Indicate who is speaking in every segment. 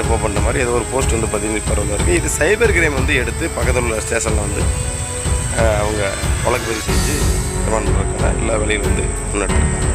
Speaker 1: Depot பண்ணுற மாதிரி ஏதோ ஒரு போஸ்ட் வந்து பதிவு பரவலாக இருக்குது இது சைபர் கிரைம் வந்து எடுத்து பக்கத்தில் உள்ள ஸ்டேஷனில் வந்து அவங்க வழக்கு பதிவு செஞ்சு ரிமாண்ட் பண்ணுறாங்க எல்லா வேலையும் வந்து முன்னெடுத்துருக்காங்க.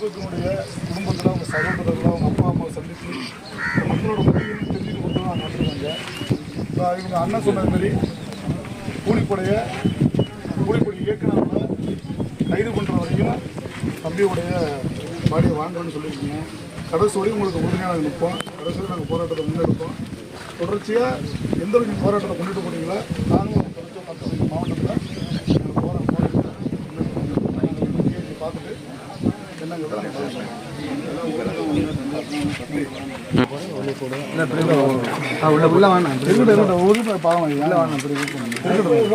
Speaker 2: சமீபத்தினுடைய குடும்பத்தில் அவங்க சகோதரர்கள் அவங்க அப்பா அம்மாவை சந்தித்து மக்களோட முடிவுன்னு தெரிஞ்சுட்டு கொண்டு தான் நடத்துவாங்க இப்போ இவங்க அண்ணன் சொன்னது மாதிரி கூலிப்படைய கூலிப்படை இயக்குனர்களை கைது பண்ணுற வரையும் தம்பியுடைய பாடியை வாங்குறேன்னு சொல்லியிருக்கீங்க. கடைசி வரையும் உங்களுக்கு உறுதியாக நாங்கள் நிற்போம் கடைசியில் நாங்கள் போராட்டத்தை முன்னெடுப்போம். தொடர்ச்சியாக எந்த ஒரு போராட்டத்தை கொண்டுட்டு போனீங்களோ நாங்களும் தொடர்ச்சியாக பத்து மாவட்டத்தில் நாங்கள் போராட்டம் போராட்டம் பார்த்துட்டு என்னங்கிறத நாங்கள் பேசுவோம் இருக்கட்டும், இருக்கட்டும். ஒரு பாவம் ஐயா. இருக்கட்டும்.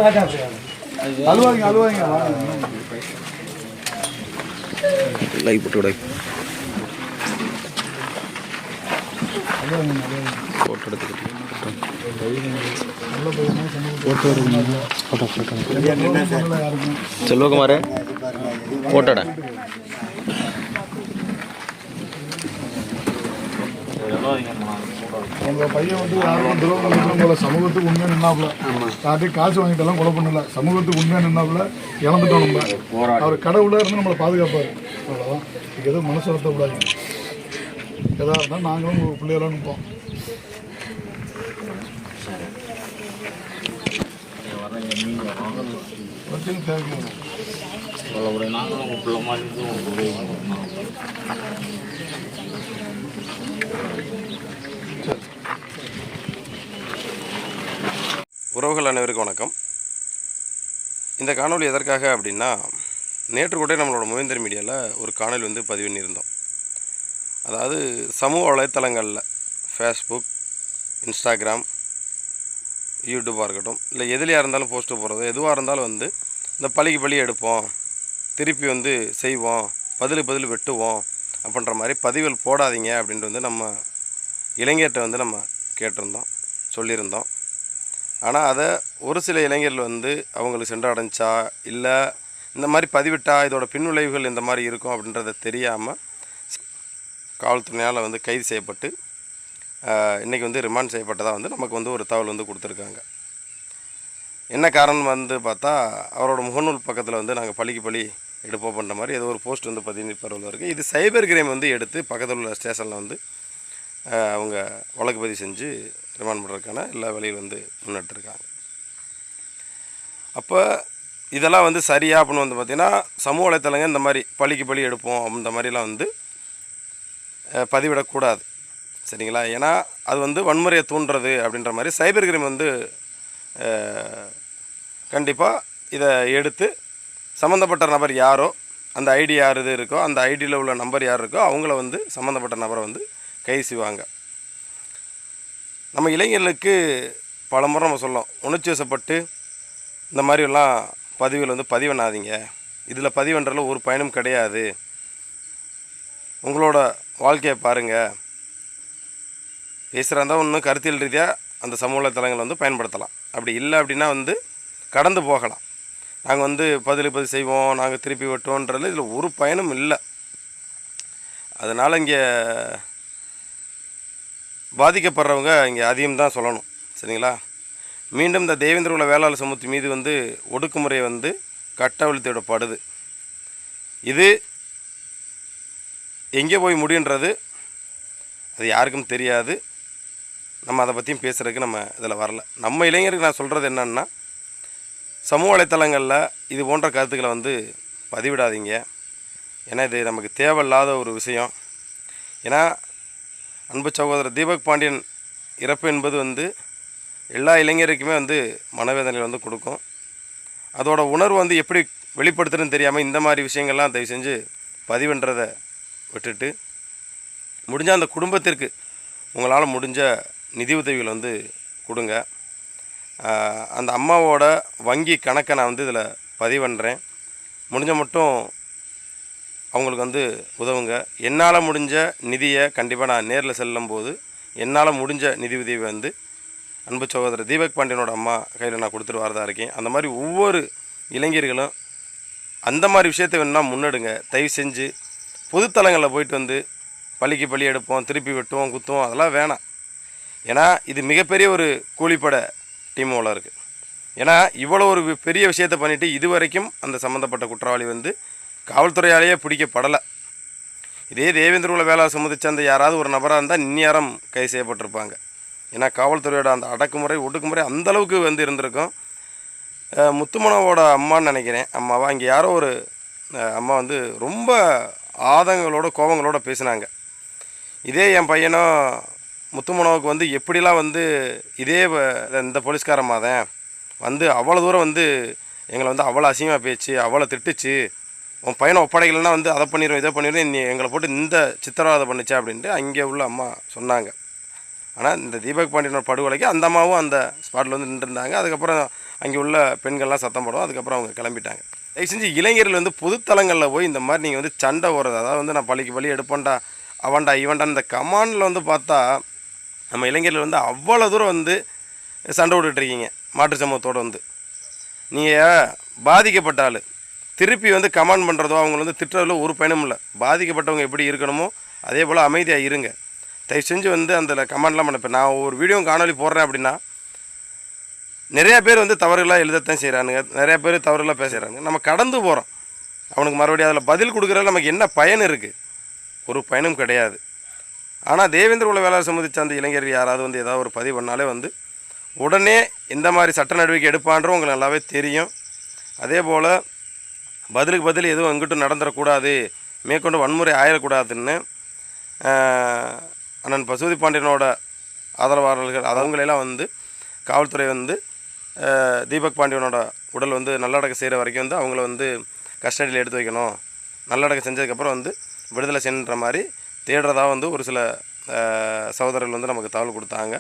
Speaker 3: போட்டு விட எடுத்துக்கிட்டு
Speaker 2: உங்கள் பையன் வந்து யாருக்கும் துரோகம் பண்ணணும் போல சமூகத்துக்கு உண்மையா நின்னாப்புல. யார்ட்டையும் காசு வாங்கிட்டு எல்லாம் கொலை பண்ணல. சமூகத்துக்கு உண்மையாக நின்னாப்புல இழந்துட்டோம் நம்ம. அவர் கடவுளா இருந்து நம்மளை பாதுகாப்பாரு. அவ்வளோதான் இதுக்கு எதுவும் மனசு வருத்தக்கூடாது எதாக இருந்தால் நாங்களும் உங்க பிள்ளையெல்லாம் நிற்போம். பிரச்சனை தேவைக்கு
Speaker 1: உறவுகள் அனைவருக்கும் வணக்கம். இந்த காணொளி எதற்காக அப்படின்னா நேற்று கூட நம்மளோட முவேந்தர் மீடியாவில் ஒரு காணொளி வந்து பதிவு பண்ணியிருந்தோம். அதாவது சமூக வலைத்தளங்களில் ஃபேஸ்புக் இன்ஸ்டாகிராம் யூடியூப்பாக இருக்கட்டும் இல்லை எதுலையாக இருந்தாலும் போஸ்ட்டு போடுறது எதுவாக இருந்தாலும் வந்து இந்த பழிக்கு பழி எடுப்போம் திருப்பி வந்து செய்வோம் பதில் பதில் வெட்டுவோம் அப்படின்ற மாதிரி பதிவுகள் போடாதீங்க அப்படின்ட்டு வந்து நம்ம இளைஞர்கிட்ட வந்து நம்ம கேட்டிருந்தோம் சொல்லியிருந்தோம். ஆனால் அதை ஒரு சில இளைஞர்கள் வந்து அவங்களுக்கு சென்றடைஞ்சா இல்லை இந்த மாதிரி பதிவிட்டா இதோட பின்விளைவுகள் இந்த மாதிரி இருக்கும் அப்படின்றத தெரியாமல் காவல்துறையால் வந்து கைது செய்யப்பட்டு இன்றைக்கி வந்து ரிமாண்ட் செய்யப்பட்டதாக வந்து நமக்கு வந்து ஒரு தகவல் வந்து கொடுத்துருக்காங்க. என்ன காரணம் வந்து பார்த்தா அவரோட முகநூல் பக்கத்தில் வந்து நாங்கள் பழிக்கு பழி எடுப்போம் பண்ணுற மாதிரி ஏதோ ஒரு போஸ்ட் வந்து பதிவு பரவல் இருக்குது இது சைபர் கிரைம் வந்து எடுத்து பக்கத்தில் உள்ள ஸ்டேஷனில் வந்து அவங்க வழக்கு பதிவு செஞ்சு நிர்மாணம் பண்ணுறதுக்கான எல்லா வேலையும் வந்து முன்னெடுத்துருக்காங்க. அப்போ இதெல்லாம் வந்து சரியா அப்படின்னு வந்து பார்த்திங்கன்னா சமூக வலைத்தளங்க இந்த மாதிரி பழிக்கு பழி எடுப்போம் அந்த மாதிரிலாம் வந்து பதிவிடக்கூடாது. சரிங்களா? ஏன்னா அது வந்து வன்முறையை தூண்டுறது அப்படின்ற மாதிரி சைபர் கிரைம் வந்து கண்டிப்பாக இதை எடுத்து சம்மந்தப்பட்ட நபர் யாரோ அந்த ஐடி யார் இது இருக்கோ அந்த ஐடியில் உள்ள நம்பர் யார் இருக்கோ அவங்கள வந்து சம்மந்தப்பட்ட நபரை வந்து கை செய்வாங்க. நம்ம இளைஞர்களுக்கு பல முறை நம்ம சொல்லலாம் உணர்ச்சி வசப்பட்டு இந்த மாதிரிலாம் பதிவில் வந்து பதிவு பண்ணாதீங்க இதில் பதிவுன்றதுல ஒரு பயனும் கிடையாது. உங்களோட வாழ்க்கையை பாருங்கள் பேசுகிறா இருந்தால் ஒன்றும் கருத்தியல் ரீதியாக அந்த சமூக தளங்களை வந்து பயன்படுத்தலாம். அப்படி இல்லை அப்படின்னா வந்து கடந்து போகலாம். நாங்கள் வந்து பதில் பதில் செய்வோம் நாங்கள் திருப்பி வெட்டோன்றது இதில் ஒரு பயனும் இல்லை. அதனால் இங்கே பாதிக்கப்படுறவங்க இங்கே அதிகம் தான் சொல்லணும். சரிங்களா? மீண்டும் இந்த தேவேந்திர குல வேளாளர் சமூகத்து மீது வந்து ஒடுக்குமுறை வந்து கட்டவிழ்த்திடப்படுது இது எங்கே போய் முடியுன்றது அது யாருக்கும் தெரியாது. நம்ம அதை பற்றியும் பேசுகிறதுக்கு நம்ம இதில் வரல. நம்ம இளைஞருக்கு நான் சொல்கிறது என்னன்னா சமூக வலைத்தளங்களில் இது போன்ற கருத்துக்களை வந்து பதிவிடாதீங்க. ஏன்னா இது நமக்கு தேவையில்லாத ஒரு விஷயம். ஏன்னா அன்பு சகோதரர் தீபக் பாண்டியன் இறப்பு என்பது வந்து எல்லா இளைஞருக்குமே வந்து மனவேதனையில் வந்து கொடுக்கும். அதோட உணர்வு வந்து எப்படி வெளிப்படுத்துறதுன்னு தெரியாமல் இந்த மாதிரி விஷயங்கள்லாம் தயவு செஞ்சு பதிவுன்றதை விட்டுட்டு முடிஞ்ச அந்த குடும்பத்திற்கு உங்களால் முடிஞ்ச நிதி உதவிகள் வந்து கொடுங்க. அந்த அம்மாவோட வங்கி கணக்கை நான் வந்து இதில் பதிவு பண்ணுறேன் முடிஞ்ச மட்டும் அவங்களுக்கு வந்து உதவுங்க. என்னால் முடிஞ்ச நிதியை கண்டிப்பாக நான் நேரில் செல்லும்போது என்னால் முடிஞ்ச நிதி உதவி வந்து அன்பு சகோதரர் தீபக் பாண்டியனோட அம்மா கையில் நான் கொடுத்துட்டு வரதா இருக்கேன். அந்த மாதிரி ஒவ்வொரு இளைஞர்களும் அந்த மாதிரி விஷயத்தை வேணும்னா முன்னெடுங்க. தயவு செஞ்சு பொதுத்தலங்களில் போயிட்டு வந்து பள்ளிக்கு பள்ளி எடுப்போம் திருப்பி வெட்டுவோம் குத்துவோம் அதெல்லாம் வேணாம். ஏன்னா இது மிகப்பெரிய ஒரு கூலிப்பட டீம் இருக்குது ஏன்னா இவ்வளோ ஒரு பெரிய விஷயத்தை பண்ணிவிட்டு இது வரைக்கும் அந்த சம்மந்தப்பட்ட குற்றவாளி வந்து காவல்துறையாலேயே பிடிக்கப்படலை. இதே தேவேந்திரகுல வேலை சம்மதிச்ச அந்த யாராவது ஒரு நபராக இருந்தால் இந்நேரம் கைது செய்யப்பட்டிருப்பாங்க. ஏன்னா காவல்துறையோட அந்த அடக்குமுறை ஒடுக்குமுறை அந்த அளவுக்கு வந்து இருந்திருக்கும். முத்துமனவோட அம்மான்னு நினைக்கிறேன். அம்மாவா? இங்கே யாரோ ஒரு அம்மா வந்து ரொம்ப ஆதங்களோட கோபங்களோட பேசினாங்க. இதே என் பையனும் முத்துமனோவுக்கு வந்து எப்படிலாம் வந்து இதே வ- இந்த போலீஸ்காரம்மா தான் வந்து அவ்வளோ தூரம் வந்து எங்களை வந்து அவ்வளோ அசிங்கமாக பேச்சு அவ்வளோ திட்டுச்சு. உன் பையனை ஒப்படைக்கலைன்னா வந்து அதை பண்ணிடுவோம் இதை பண்ணிடுவோம் நீ எங்களை போட்டு இந்த சித்திரவதை பண்ணிச்சா அப்படின்ட்டு அங்கே உள்ள அம்மா சொன்னாங்க. ஆனால் இந்த தீபக் பாண்டியனோட படுகொலைக்கு அந்த அம்மாவும் அந்த ஸ்பாட்டில் வந்து நின்றுருந்தாங்க. அதுக்கப்புறம் அங்கே உள்ள பெண்கள்லாம் சத்தம் போடுவோம் அதுக்கப்புறம் அவங்க கிளம்பிட்டாங்க. தயவு செஞ்சு இளைஞர்கள் வந்து பொதுத்தலங்களில் போய் இந்த மாதிரி நீங்கள் வந்து சண்டை ஓடுறது அதாவது வந்து நான் பழிக்கு பழி எடுப்பேன்டா அவன்டா இவன்டா இந்த கமாண்டில் வந்து பார்த்தா நம்ம இளைஞர்கள் வந்து அவ்வளோ தூரம் வந்து சண்டை விட்டுட்டு இருக்கீங்க மாற்று சமூகத்தோடு வந்து. நீங்கள் பாதிக்கப்பட்ட ஆள். திருப்பி வந்து கமாண்ட் பண்ணுறதோ அவங்கள வந்து திட்டுறதுல ஒரு பயனும் இல்லை. பாதிக்கப்பட்டவங்க எப்படி இருக்கணுமோ அதே போல் அமைதியாக இருங்க. தயவு செஞ்சு வந்து அந்த கமெண்ட்லாம் பண்ண இப்போ நான் ஒரு வீடியோ காணொலி போடுறேன் அப்படின்னா நிறையா பேர் வந்து தவறுகளாக எழுதத்தான் செய்கிறானுங்க நிறையா பேர் தவறுகளாக பேசுகிறாங்க நம்ம கடந்து போகிறோம் அவனுக்கு மறுபடியும் அதில் பதில் கொடுக்குறதுல நமக்கு என்ன பயன் இருக்குது ஒரு பயனும் கிடையாது. ஆனால் தேவேந்திர உள்ள வேளாண் சம்மதித்த அந்த இளைஞர் யாராவது வந்து ஏதாவது ஒரு பதிவு பண்ணாலே வந்து உடனே இந்த மாதிரி சட்ட நடவடிக்கை எடுப்பான்றோம் உங்களுக்கு நல்லாவே தெரியும். அதே போல் பதிலுக்கு பதில் எதுவும் அங்கிட்டும் நடந்துடக்கூடாது மேற்கொண்டு வன்முறை ஆயிடக்கூடாதுன்னு அண்ணன் பசுபதி பாண்டியனோட ஆதரவாளர்கள் அதவங்களெல்லாம் வந்து காவல்துறை வந்து தீபக் பாண்டியனோட உடல் வந்து நல்லடக்கம் செய்கிற வரைக்கும் வந்து அவங்கள வந்து கஸ்டடியில் எடுத்து வைக்கணும். நல்லடக்கம் செஞ்சதுக்கப்புறம் வந்து விடுதலை செய்யணுன்ற மாதிரி தேடுறதா வந்து ஒரு சில சகோதரர்கள் வந்து நமக்கு தகவல் கொடுத்தாங்க.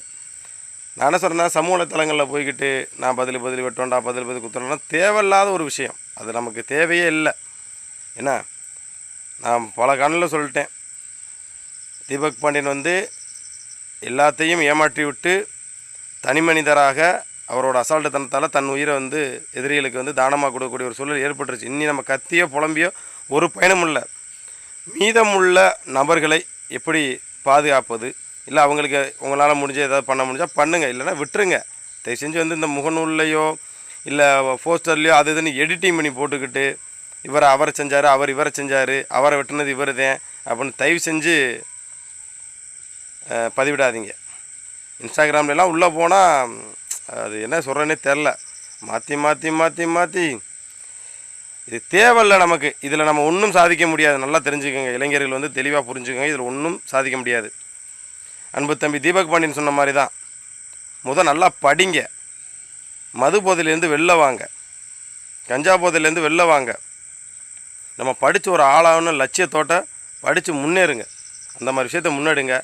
Speaker 1: நான் என்ன சொல்கிறேன்னா சமூக தளங்களில் போய்கிட்டு நான் பதில் பதில் வெட்டோண்டா பதில் பதில் குத்துறேன்னா தேவையில்லாத ஒரு விஷயம். அது நமக்கு தேவையே இல்லை. என்ன? நான் பல கண்ணில் சொல்லிட்டேன். தீபக் பாண்டியன் வந்து எல்லாத்தையும் ஏமாற்றி விட்டு தனி மனிதராக அவரோட அசால்ட்டுத்தனத்தால் தன் உயிரை வந்து எதிரிகளுக்கு வந்து தானமாக கொடுக்கக்கூடிய ஒரு சூழல் ஏற்பட்டுருச்சு. இன்னி நம்ம கத்தியோ புலம்பியோ ஒரு பயனும் இல்லை. மீதமுள்ள நபர்களை எப்படி பாதுகாப்பது? இல்லை அவங்களுக்கு உங்களால் முடிஞ்ச ஏதாவது பண்ண முடிஞ்சால் பண்ணுங்கள் இல்லைன்னா விட்டுருங்க. தயவு செஞ்சு வந்து இந்த முகநூல்லையோ இல்லை போஸ்டர்லேயோ அது இதுன்னு எடிட்டிங் பண்ணி போட்டுக்கிட்டு இவரை அவரை செஞ்சார் அவர் இவரை செஞ்சார் அவரை வெட்டினது இவர் தான் அப்படின்னு தயவு செஞ்சு பதிவிடாதீங்க. இன்ஸ்டாகிராம்லலாம் உள்ளே போனால் அது என்ன சொல்கிறேன்னே தெரில மாற்றி மாற்றி மாற்றி மாற்றி இது தேவையில்ல நமக்கு. இதில் நம்ம ஒன்றும் சாதிக்க முடியாது. நல்லா தெரிஞ்சுக்கோங்க. இளைஞர்கள் வந்து தெளிவாக புரிஞ்சுக்கோங்க. இதில் ஒன்றும் சாதிக்க முடியாது. அன்பு தம்பி தீபக் பாண்டியன் சொன்ன மாதிரி தான் முத நல்லா படிங்க. மது போதையிலேருந்து வெளில வாங்க. கஞ்சா போதையிலேருந்து வெளில வாங்க. நம்ம படித்து ஒரு ஆளாகணும் லட்சியத்தோட்ட படித்து முன்னேறுங்க. அந்த மாதிரி விஷயத்த முன்னெடுங்க.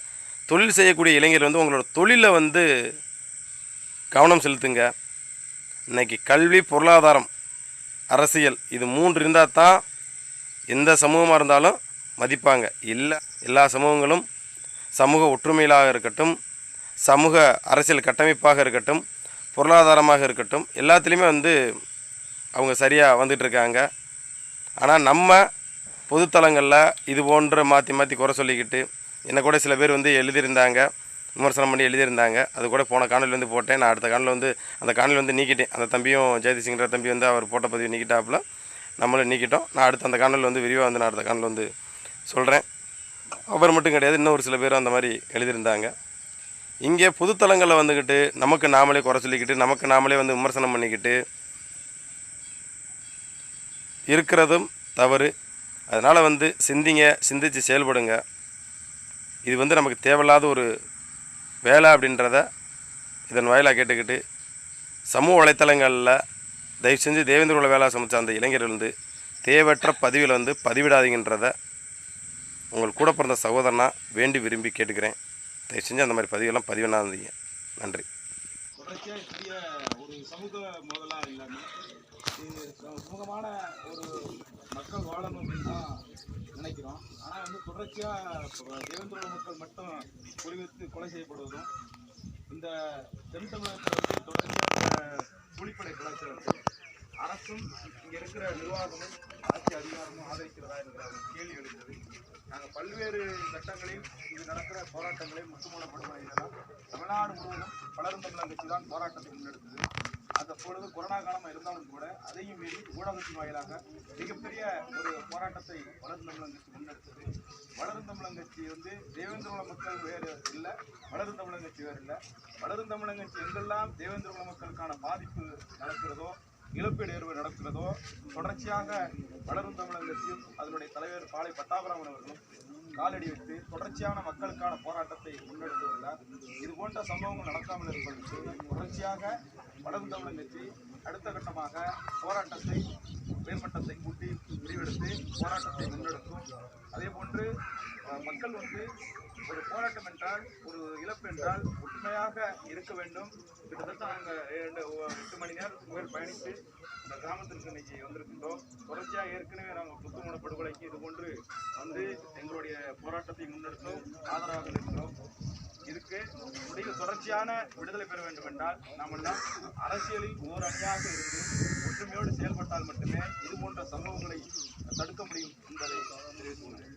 Speaker 1: தொழில் செய்யக்கூடிய இளைஞர் வந்து உங்களோட தொழிலில் வந்து கவனம் செலுத்துங்க. இன்னைக்கு கல்வி பொருளாதாரம் அரசியல் இது மூன்று இருந்தால் தான் எந்த சமூகமாக இருந்தாலும் மதிப்பாங்க. இல்லை எல்லா சமூகங்களும் சமூக ஒற்றுமையிலாக இருக்கட்டும் சமூக அரசியல் கட்டமைப்பாக இருக்கட்டும் பொருளாதாரமாக இருக்கட்டும் எல்லாத்துலேயுமே வந்து அவங்க சரியாக வந்துட்டு இருக்காங்க. ஆனால் நம்ம பொதுத்தலங்களில் இது போன்ற மாற்றி மாற்றி குறை சொல்லிக்கிட்டு என்னை கூட சில பேர் வந்து எழுதியிருந்தாங்க விமர்சனம் பண்ணி எழுதியிருந்தாங்க. அது கூட போன காணொலி வந்து போட்டேன். நான் அடுத்த காணொலி வந்து அந்த காணொலி வந்து நீக்கிட்டேன். அந்த தம்பியும் ஜெயதிசிங்கிற தம்பி வந்து அவர் போட்ட பதிவு நீக்கிட்டாப்புல. நம்மளும் நீக்கிட்டோம். நான் அடுத்த அந்த காணொலி வந்து விரிவாக வந்து நான் அடுத்த காணொலி வந்து சொல்கிறேன் அவர் மட்டும் கிடையாது இன்னும் ஒரு சில பேர் அந்த மாதிரி எழுதியிருந்தாங்க. இங்கே பொதுத்தலங்களில் வந்துக்கிட்டு நமக்கு நாமளே குறை சொல்லிக்கிட்டு நமக்கு நாமளே வந்து விமர்சனம் பண்ணிக்கிட்டு இருக்கிறதும் தவறு. அதனால் வந்து சிந்திங்க சிந்தித்து செயல்படுங்க. இது வந்து நமக்கு தேவையில்லாத ஒரு வேலை அப்படின்றத இதன் வாயிலாக கேட்டுக்கிட்டு சமூக வலைத்தளங்களில் தயவு செஞ்சு தேவேந்திர குல வேலை சமைச்ச அந்த இளைஞர்கள் வந்து தேவையற்ற பதிவில் வந்து பதிவிடாதீங்கன்றத உங்கள் கூட பிறந்த சகோதரனாக வேண்டி விரும்பி கேட்டுக்கிறேன். தயவு செஞ்சு அந்த மாதிரி பதிவெல்லாம் பதிவிடாதீங்க நன்றி.
Speaker 3: தொடர்ச்சியாக பெரிய ஒரு சமூக முதலாக இல்லாமல் இது சு- சுமூகமான ஒரு மக்கள் வாழணும் அப்படின்னு தான் நினைக்கிறோம். ஆனால் வந்து தொடர்ச்சியாக தேவேந்திர மக்கள் மட்டும் குறிவைத்து கொலை செய்யப்படுவதும் இந்த தென் தமிழகத்தில் வந்து தொடர்ச்சியாக கூலிப்படை கலாச்சாரத்தை அரசும் இங்கே இருக்கிற நிர்வாகமும் ஆட்சி அதிகாரமும் ஆதரிக்கிறதா என்ற கேள்வி எழுந்தது. நாங்கள் பல்வேறு கட்டங்களில் இது நடக்கிற போராட்டங்களை முற்றுமூலப்படுவதெல்லாம் தமிழ்நாடு முழுவதும் வளரும் தமிழக கட்சி தான் போராட்டத்தை முன்னெடுத்தது. அந்த பொழுது கொரோனா காலமாக இருந்தாலும் கூட அதையும் மீறி ஊடகத்தின் வாயிலாக மிகப்பெரிய ஒரு போராட்டத்தை வளரும் தமிழக கட்சி முன்னெடுத்தது. வளரும் தமிழக கட்சி வந்து தேவேந்திரகுல மக்கள் வேறு இல்லை வளரும் தமிழக கட்சி வேறு இல்லை. வளரும் தமிழக கட்சி எங்கெல்லாம் தேவேந்திர மக்களுக்கான பாதிப்பு நடக்கிறதோ இழப்பீடு ஏற்பு நடக்கிறதோ தொடர்ச்சியாக வளரும் தமிழக கட்சியும் அதனுடைய தலைவர் பாலை பட்டாபராமன் அவர்களும் காலடி வைத்து தொடர்ச்சியான மக்களுக்கான போராட்டத்தை முன்னெடுத்துள்ளார் இது போன்ற சம்பவங்கள் நடக்காமல் இருப்பதற்கு தொடர்ச்சியாக வளரும் தமிழக கட்சி அடுத்த கட்டமாக போராட்டத்தை மேம்பட்டத்தை கூட்டி முடிவெடுத்து போராட்டத்தை முன்னெடுக்கும். அதே போன்று மக்கள் வந்து ஒரு போராட்டம் என்றால் ஒரு இழப்பு என்றால் உண்மையாக இருக்க வேண்டும். கிட்டத்தட்ட நாங்கள் இரண்டு எட்டு மணி நேரத்துக்கு மேல் பயணித்து இந்த கிராமத்திற்கு இன்னைக்கு வந்திருக்கின்றோம். தொடர்ச்சியாக ஏற்கனவே நாங்கள் புத்துமண படுகொலைக்கு இது போன்று வந்து எங்களுடைய போராட்டத்தை முன்னெடுத்தோம் ஆதரவாக இருக்கிறோம் இதுக்கு முடிவு தொடர்ச்சியான விடுதலை பெற வேண்டும் என்றால் நாமெல்லாம் அரசியலில் ஓர் அணியாக இருந்து ஒற்றுமையோடு செயல்பட்டால் மட்டுமே இது போன்ற சம்பவங்களை தடுக்க முடியும் என்பதை தெரிவித்துள்ளேன்